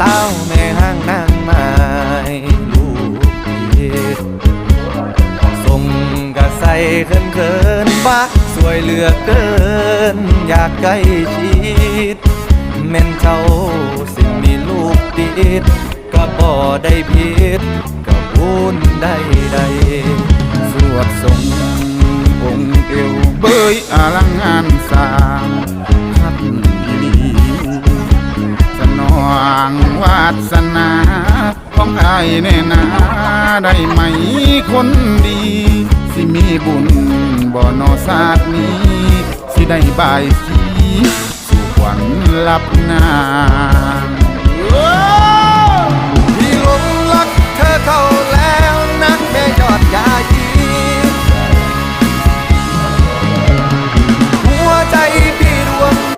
สาแม่ห้างนางไม้ลูกเียส่งกะใส่เขินเขินบ้าสวยเหลือเกิน อยากใกล้ชิดแม่นเขาสิมีลูกติดก็บ่ได้ผิดก็บุญได้ใดสวดทรงองค์เอวเบยอลังงานสา องอายแน่นาได้ไหมคนดี สิมีบุญบ่นอศาสตร์นี้ สิได้บายสีสู่ขวัญลับนา